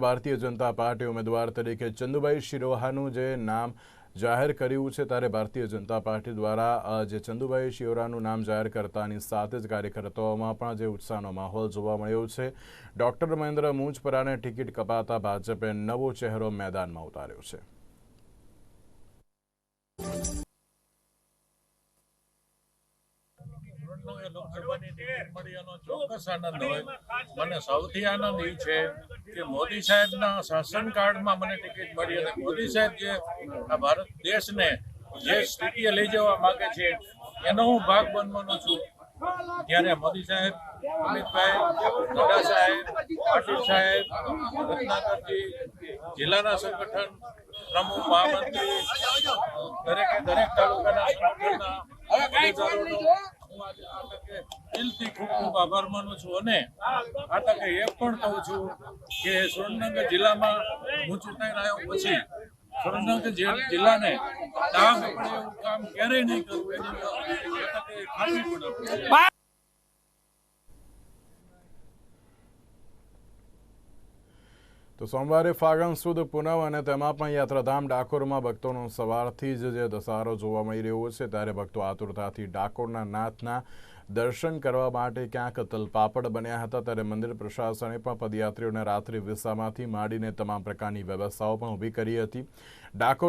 Bharatiya Janata party ઉમેદવાર તરીકે ચંદુભાઈ શિરોહાનું જે નામ જાહેર કર્યું છે, ત્યારે ભારતીય જનતા પાર્ટી દ્વારા જે ચંદુભાઈ શિરોહાનું નામ જાહેર કરતાની સાથે જ કાર્યકર્તાઓમાં પણ જે ઉત્સાહનો માહોલ જોવા મળ્યો છે. ડોક્ટર મહેન્દ્ર મુંજપરાને ટિકિટ કપાતા ભાજપે નવો ચહેરો મેદાનમાં ઉતાર્યો છે. વડનગર લોકસભાની ટિકિટ મળી એનો ચોક્કસ આનંદ હોય મને સૌથી આનંદ એ છે કે મોદી સાહેબના શાસનકાળમાં મને ટિકિટ મળી અને મોદી સાહેબ જે આ ભારત દેશને જે સ્થિતિએ લઈ જવા માંગે છે એનો હું ભાગ બનવાનો છું. ત્યારે મોદી સાહેબ અમિતભાઈ નડ્ડા સાહેબ પાટીલ સાહેબ રત્નાકરજી જિલ્લાના સંગઠન પ્રમુખ મહામંત્રી દરેકે દરેક તાલુકાના સંગઠનના દિલથી ખૂબ ખૂબ આભાર માનું છું અને આ તકે એ પણ કહું છું કે સુરેન્દ્રનગર જિલ્લામાં હું ચૂંટાઈ રહ્યો પછી સુરેન્દ્રનગર જિલ્લાને કામ પણ એવું કામ ક્યારેય નહીં કરવું એની ખાતરી પણ આપું છું. તો સોમવારે ફાગણ સુદ પૂનમ અને તેમાં પણ યાત્રાધામ ડાકોરમાં ભક્તોનો સવારથી જ જે દસારો જોવા મળી રહ્યો છે, ત્યારે ભક્તો આતુરતાથી ડાકોરના નાથના દર્શન કરવા માટે ક્યાંક તલપાપડ બન્યા હતા. ત્યારે મંદિર પ્રશાસને પણ પદયાત્રીઓને રાત્રિ વિસામાંથી માંડીને તમામ પ્રકારની વ્યવસ્થાઓ પણ ઊભી કરી હતી. ડાકોર